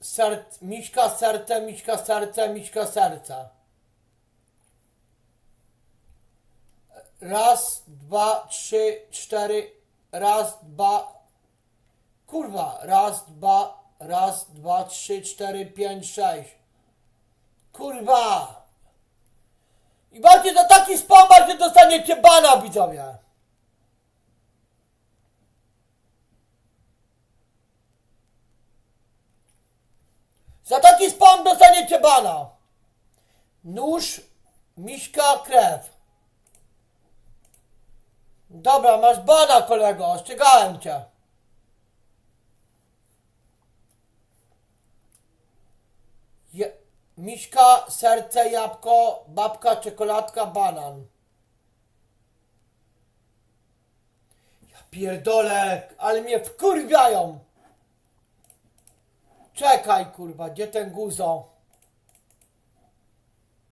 Serc, miśka, serce, miśka, serce, miśka, serce. Raz, dwa, trzy, cztery. Raz, dwa. Kurwa. Raz, dwa, raz, dwa, trzy, cztery, pięć, sześć. Kurwa. I macie za taki spamar, że dostaniecie bana, widzowie. Za taki spam dostaniecie bana. Nóż, miśka, krew. Dobra, masz bana, kolego, ostrzegałem cię. Je, miśka, serce, jabłko, babka, czekoladka, banan. Ja pierdolę, ale mnie wkurwiają. Czekaj, kurwa, gdzie ten guzo?